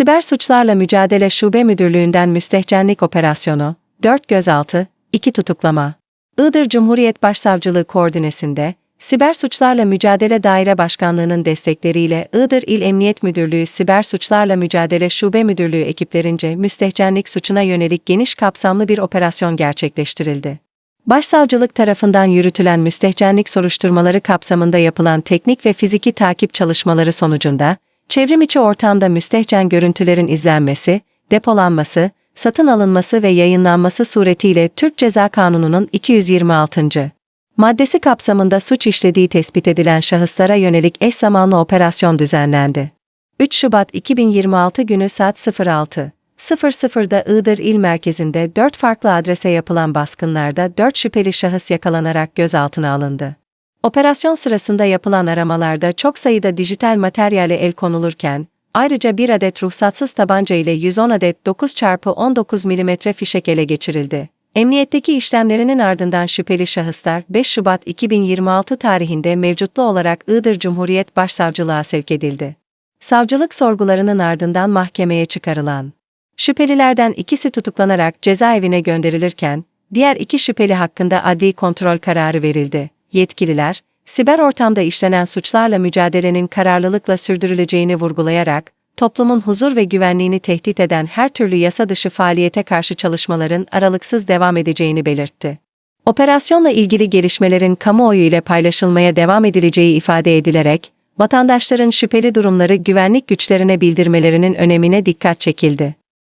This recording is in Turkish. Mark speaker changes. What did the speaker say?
Speaker 1: Siber Suçlarla Mücadele Şube Müdürlüğü'nden müstehcenlik operasyonu, 4 gözaltı, 2 tutuklama. Iğdır Cumhuriyet Başsavcılığı koordinesinde, Siber Suçlarla Mücadele Daire Başkanlığı'nın destekleriyle Iğdır İl Emniyet Müdürlüğü Siber Suçlarla Mücadele Şube Müdürlüğü ekiplerince müstehcenlik suçuna yönelik geniş kapsamlı bir operasyon gerçekleştirildi. Başsavcılık tarafından yürütülen müstehcenlik soruşturmaları kapsamında yapılan teknik ve fiziki takip çalışmaları sonucunda, çevrim içi ortamda müstehcen görüntülerin izlenmesi, depolanması, satın alınması ve yayınlanması suretiyle Türk Ceza Kanunu'nun 226. maddesi kapsamında suç işlediği tespit edilen şahıslara yönelik eş zamanlı operasyon düzenlendi. 3 Şubat 2026 günü saat 06. 00'da Iğdır İl Merkezi'nde 4 farklı adrese yapılan baskınlarda 4 şüpheli şahıs yakalanarak gözaltına alındı. Operasyon sırasında yapılan aramalarda çok sayıda dijital materyale el konulurken, ayrıca bir adet ruhsatsız tabanca ile 110 adet 9x19 mm fişek ele geçirildi. Emniyetteki işlemlerinin ardından şüpheli şahıslar 5 Şubat 2026 tarihinde mevcutlu olarak Iğdır Cumhuriyet Başsavcılığa sevk edildi. Savcılık sorgularının ardından mahkemeye çıkarılan Şüphelilerden ikisi tutuklanarak cezaevine gönderilirken, diğer iki şüpheli hakkında adli kontrol kararı verildi. Yetkililer, siber ortamda işlenen suçlarla mücadelenin kararlılıkla sürdürüleceğini vurgulayarak, toplumun huzur ve güvenliğini tehdit eden her türlü yasa dışı faaliyete karşı çalışmaların aralıksız devam edeceğini belirtti. Operasyonla ilgili gelişmelerin kamuoyu ile paylaşılmaya devam edileceği ifade edilerek, vatandaşların şüpheli durumları güvenlik güçlerine bildirmelerinin önemine dikkat çekildi.